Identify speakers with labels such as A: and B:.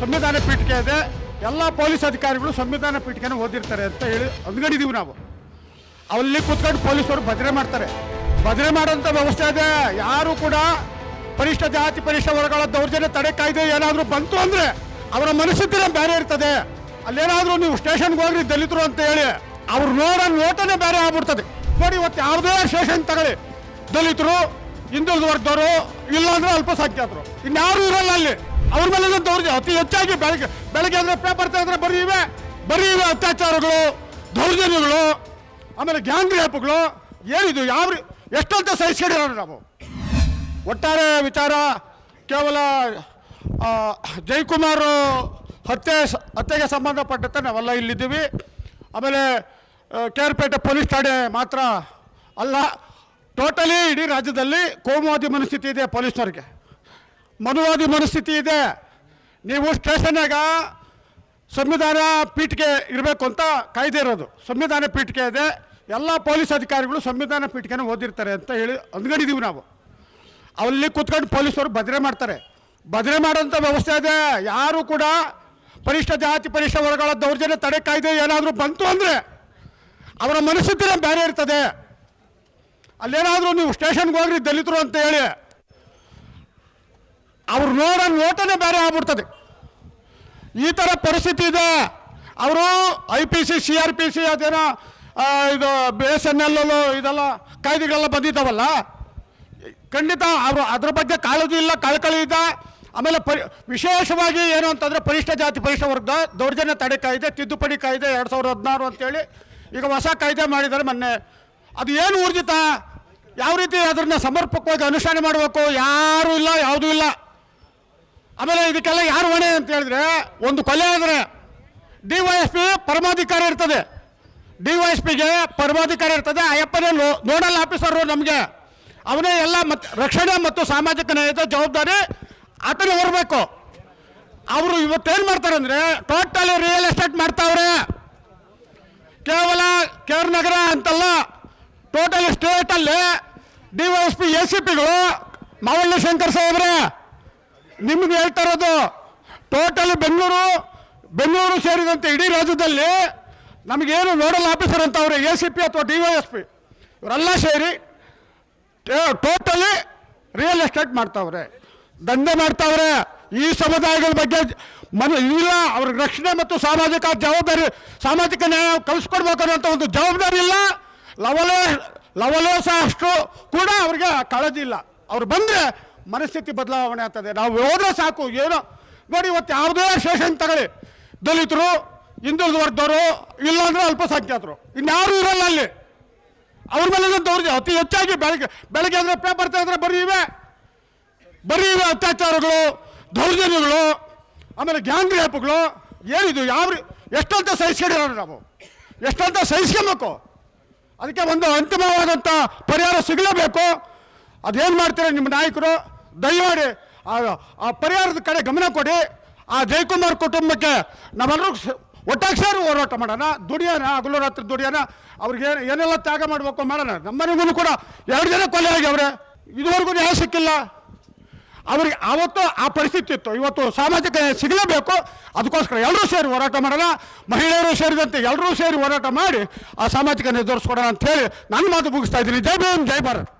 A: ಸಂವಿಧಾನ ಪೀಠಿಕೆ ಇದೆ. ಎಲ್ಲ ಪೊಲೀಸ್ ಅಧಿಕಾರಿಗಳು ಸಂವಿಧಾನ ಪೀಠಿಕೆನ ಓದಿರ್ತಾರೆ ಅಂತ ಹೇಳಿ ಅಂದ್ಕೊಂಡಿದ್ದೀವಿ ನಾವು. ಅಲ್ಲಿ ಕೂತ್ಕೊಂಡು ಪೊಲೀಸರು ಭದ್ರೆ ಮಾಡ್ತಾರೆ. ಭದ್ರೆ ಮಾಡೋಂಥ ವ್ಯವಸ್ಥೆ ಇದೆ. ಯಾರು ಕೂಡ ಪರಿಷ್ಠ ಜಾತಿ, ಪರಿಷ್ಠ ವರ್ಗಗಳ ದೌರ್ಜನ್ಯ ತಡೆ ಕಾಯ್ದೆ ಏನಾದರೂ ಬಂತು ಅಂದರೆ ಅವರ ಮನಸ್ಥಿತಿನೇ ಬೇರೆ ಇರ್ತದೆ. ಅಲ್ಲೇನಾದರೂ ನೀವು ಸ್ಟೇಷನ್ಗೆ ಹೋಗ್ರಿ, ದಲಿತರು ಅಂತ ಹೇಳಿ ಅವ್ರು ನೋಡೋ ನೋಟನೇ ಬೇರೆ ಆಗ್ಬಿಡ್ತದೆ. ನೋಡಿ, ಇವತ್ತು ಯಾವುದೇ ಸ್ಟೇಷನ್ ತಗೊಳ್ಳಿ. ದಲಿತರು ಹಿಂದುಳಿದ ವರ್ಗದವರು ಇಲ್ಲಾಂದ್ರೆ ಅಲ್ಪಸಂಖ್ಯಾತರು. ಇನ್ಯಾರು ಇರಲ್ಲ ಅಲ್ಲಿ. ಅವ್ರ ಮೇಲೆ ದೌರ್ಜನ್ಯ ಅತಿ ಹೆಚ್ಚಾಗಿ ಬೆಳಗ್ಗೆ ಬೆಳಗ್ಗೆ ಅಂದ್ರೆ ಪೇಪರ್ ತೆಗೆದ್ರೆ ಬರೀ ಇವೆ ಬರೀ ಇವೆ ಅತ್ಯಾಚಾರಗಳು, ದೌರ್ಜನ್ಯಗಳು, ಆಮೇಲೆ ಗ್ಯಾಂಗ್ ರೇಪ್ಗಳು ಏನಿದು? ಯಾವ ಎಷ್ಟಂತ ಸಹಿಸ್ಕೊಂಡಿರೋಣ ನಾವು? ಒಟ್ಟಾರೆ ವಿಚಾರ, ಕೇವಲ ಜಯಕುಮಾರ್ ಹತ್ಯೆ ಹತ್ಯೆಗೆ ಸಂಬಂಧಪಟ್ಟಂತೆ ನಾವೆಲ್ಲ ಇಲ್ಲಿದ್ದೀವಿ. ಆಮೇಲೆ ಕೆ ಆರ್ ಪೇಟೆ ಪೊಲೀಸ್ ಠಾಣೆ ಮಾತ್ರ ಅಲ್ಲ. ಟೋಟಲಿ ಇಡೀ ರಾಜ್ಯದಲ್ಲಿ ಕೋಮುವಾದಿ ಮನಸ್ಥಿತಿ ಇದೆ ಪೊಲೀಸ್ನವ್ರಿಗೆ. ಮನುವಾದಿ ಮನಸ್ಥಿತಿ ಇದೆ. ನೀವು ಸ್ಟೇಷನ್ನಾಗ ಸಂವಿಧಾನ ಪೀಠಿಕೆ ಇರಬೇಕು ಅಂತ ಕಾಯ್ದೆ ಇರೋದು. ಸಂವಿಧಾನ ಪೀಠಿಕೆ ಇದೆ. ಎಲ್ಲ ಪೊಲೀಸ್ ಅಧಿಕಾರಿಗಳು ಸಂವಿಧಾನ ಪೀಠಿಕೆನ ಓದಿರ್ತಾರೆ ಅಂತ ಹೇಳಿ ಅಂದ್ಕೊಂಡಿದ್ದೀವಿ ನಾವು. ಅಲ್ಲಿ ಕೂತ್ಕೊಂಡು ಪೊಲೀಸರು ಭದ್ರೆ ಮಾಡ್ತಾರೆ. ಭದ್ರೆ ಮಾಡೋಂಥ ವ್ಯವಸ್ಥೆ ಇದೆ. ಯಾರು ಕೂಡ ಪರಿಷ್ಠ ಜಾತಿ ಪರಿಷ್ಠ ವರ್ಗಗಳ ದೌರ್ಜನ್ಯ ತಡೆ ಕಾಯ್ದೆ ಏನಾದರೂ ಬಂತು ಅಂದರೆ ಅವರ ಮನಸ್ಥಿತಿನೇ ಬೇರೆ ಇರ್ತದೆ. ಅಲ್ಲೇನಾದರೂ ನೀವು ಸ್ಟೇಷನ್ಗೆ ಹೋಗ್ರಿ ದಲಿತರು ಅಂತ ಹೇಳಿ ಅವ್ರು ನೋಡೋ ನೋಟನೇ ಬೇರೆ ಆಗ್ಬಿಡ್ತದೆ. ಈ ಥರ ಪರಿಸ್ಥಿತಿ ಇದೆ. ಅವರು I P C C R P C ಅದೇನೋ ಇದು ಬಿ ಎಸ್ ಎನ್ ಎಲ್ ಇದೆಲ್ಲ ಕಾಯ್ದೆಗಳೆಲ್ಲ ಬಂದಿದ್ದಾವಲ್ಲ? ಖಂಡಿತ ಅವರು ಅದ್ರ ಬಗ್ಗೆ ಕಾಳಜಿ ಇಲ್ಲ, ಕಳಕಳಿ ಇದೆ ಆಮೇಲೆ ಪರಿ, ವಿಶೇಷವಾಗಿ ಏನು ಅಂತಂದರೆ ಪರಿಷ್ಠ ಜಾತಿ, ಪರಿಷ್ಠ ವರ್ಗ ದೌರ್ಜನ್ಯ ತಡೆ ಕಾಯ್ದೆ, ತಿದ್ದುಪಡಿ ಕಾಯ್ದೆ ಎರಡು ಸಾವಿರದ ಹದಿನಾರು ಅಂತೇಳಿ ಈಗ ಹೊಸ ಕಾಯ್ದೆ ಮಾಡಿದ್ದಾರೆ ಮೊನ್ನೆ. ಅದು ಏನು ಊರ್ಜಿತ? ಯಾವ ರೀತಿ ಅದನ್ನು ಸಮರ್ಪಕವಾಗಿ ಅನುಷ್ಠಾನ ಮಾಡಬೇಕು? ಯಾರೂ ಇಲ್ಲ, ಯಾವುದೂ ಇಲ್ಲ. ಆಮೇಲೆ ಇದಕ್ಕೆಲ್ಲ ಯಾರು ಹೊಣೆ ಅಂತ ಹೇಳಿದ್ರೆ, ಒಂದು ಕೊಲೆ ಆದರೆ ಡಿ ಪರಮಾಧಿಕಾರಿ ಇರ್ತದೆ. ಡಿ ವೈ ಪರಮಾಧಿಕಾರಿ ಇರ್ತದೆ. ಅಯ್ಯಪ್ಪನೇ ನೋಡಲ್ ಆಫೀಸರು ನಮಗೆ. ಅವನೇ ಎಲ್ಲ ಮತ್ತು ರಕ್ಷಣೆ ಮತ್ತು ಸಾಮಾಜಿಕ ನ್ಯಾಯದ ಜವಾಬ್ದಾರಿ ಆತನೇ ಹೊರಬೇಕು. ಅವರು ಇವತ್ತೇನು ಮಾಡ್ತಾರೆ ಅಂದರೆ ಟೋಟಲಿ ರಿಯಲ್ ಎಸ್ಟೇಟ್ ಮಾಡ್ತಾವ್ರೆ. ಕೇವಲ ಕೇರ್ ನಗರ ಅಂತಲ್ಲ total ಸ್ಟೇಟಲ್ಲಿ D Y S P A C ಪಿಗಳು Mavalli Shankar ಸಾಹೇಬ್ರೆ. ನಿಮ್ಗೆ ಹೇಳ್ತಾ ಇರೋದು ಟೋಟಲಿ ಬೆಂಗಳೂರು ಬೆಂಗಳೂರು ಸೇರಿದಂತೆ ಇಡೀ ರಾಜ್ಯದಲ್ಲಿ ನಮಗೇನು ನೋಡಲ್ ಆಫೀಸರ್ ಅಂತ ಅವರು ಎ ಸಿ ಪಿ ಅಥವಾ ಡಿ ವೈ ಎಸ್ ಪಿ ಇವರೆಲ್ಲ ಸೇರಿ ಟೋಟಲಿ ರಿಯಲ್ ಎಸ್ಟೇಟ್ ಮಾಡ್ತಾವ್ರೆ. ದಂಧೆ ಮಾಡ್ತಾವ್ರೆ. ಈ ಸಮುದಾಯಗಳ ಬಗ್ಗೆ ಮನ, ಇಲ್ಲ ಅವ್ರ ರಕ್ಷಣೆ ಮತ್ತು ಸಾಮಾಜಿಕ ಜವಾಬ್ದಾರಿ, ಸಾಮಾಜಿಕ ನ್ಯಾಯ ಕಲಿಸ್ಕೊಡ್ಬೇಕು ಅನ್ನೋಂಥ ಒಂದು ಜವಾಬ್ದಾರಿ ಇಲ್ಲ. ಲವಲೇ, ಲವಲೋಸ ಅಷ್ಟು ಕೂಡ ಅವ್ರಿಗೆ ಕಾಳಜಿ ಇಲ್ಲ. ಅವ್ರು ಬಂದರೆ ಮನಸ್ಥಿತಿ ಬದಲಾವಣೆ ಆಗ್ತದೆ. ನಾವು ಹೋದ್ರೆ ಸಾಕು, ಏನೋ. ನೋಡಿ, ಇವತ್ತು ಯಾವುದೇ ಶೇಷನ್ ತಗೊಳ್ಳಿ. ದಲಿತರು, ಹಿಂದುಳಿದ ವರ್ಗದವರು, ಇಲ್ಲಾಂದ್ರೆ ಅಲ್ಪಸಂಖ್ಯಾತರು. ಇನ್ಯಾರು ಇರಲ್ಲ ಅಲ್ಲಿ. ಅವ್ರ ಮೇಲೆ ದೌರ್ಜನ್ಯ. ಅತಿ ಹೆಚ್ಚಾಗಿ ಬೆಳಗ್ಗೆ ಬೆಳಗ್ಗೆ ಅಂದ್ರೆ ಪೇಪರ್ ತೆಗೆದ್ರೆ ಬರೀ ಇವೆ. ಬರೀ ಇವೆ ಅತ್ಯಾಚಾರಗಳು, ದೌರ್ಜನ್ಯಗಳು, ಆಮೇಲೆ ಗ್ಯಾಂಗ್ ರೇಪ್ಗಳು ಏನಿದು? ಯಾವ ಎಷ್ಟಂತ ಸಹಿಸ್ಕೊಂಡಿರೋಣ ನಾವು? ಎಷ್ಟಂತ ಸಹಿಸ್ಕೊಬೇಕು? ಅದಕ್ಕೆ ಒಂದು ಅಂತಿಮವಾದಂಥ ಪರಿಹಾರ ಸಿಗಲೇಬೇಕು. ಅದೇನು ಮಾಡ್ತೀರಾ ನಿಮ್ಮ ನಾಯಕರು? ದಯಮಾಡಿ ಆ- ಪರಿಹಾರದ ಕಡೆ ಗಮನ ಕೊಡಿ. ಆ ಜಯಕುಮಾರ್ ಕುಟುಂಬಕ್ಕೆ ನಾವೆಲ್ಲರೂ ಒಟ್ಟಾಗಿ ಸೇರಿ ಹೋರಾಟ ಮಾಡೋಣ. ದುಡಿಯೋಣ ಹಗಲು ರಾತ್ರಿ ದುಡಿಯೋಣ. ಅವ್ರಿಗೆ ಏನೆಲ್ಲ ತ್ಯಾಗ ಮಾಡಬೇಕು ಮಾಡೋಣ. ನಮ್ಮನೆಗೂ ಕೂಡ ಎರಡು ಜನ ಕೊಲೆ ಆಗ್ಯವ್ರೆ ಇದುವರೆಗೂ ನ್ಯಾಯ ಸಿಕ್ಕಿಲ್ಲ. ಅವ್ರಿಗೆ ಆವತ್ತು ಆ ಪರಿಸ್ಥಿತಿ ಇತ್ತು. ಇವತ್ತು ಸಾಮಾಜಿಕ ಸಿಗಲೇಬೇಕು. ಅದಕ್ಕೋಸ್ಕರ ಎಲ್ಲರೂ ಸೇರಿ ಹೋರಾಟ ಮಾಡೋಣ. ಮಹಿಳೆಯರು ಸೇರಿದಂತೆ ಎಲ್ಲರೂ ಸೇರಿ ಹೋರಾಟ ಮಾಡಿ ಆ ಸಾಮಾಜಿಕ ನಿರ್ಧರಿಸ್ಕೊಡೋಣ ಅಂತ ಹೇಳಿ ನನ್ನ ಮಾತು ಮುಗಿಸ್ತಾ ಇದ್ದೀನಿ. ಜೈ ಭೀಮ್, ಜೈ ಭಾರತ್.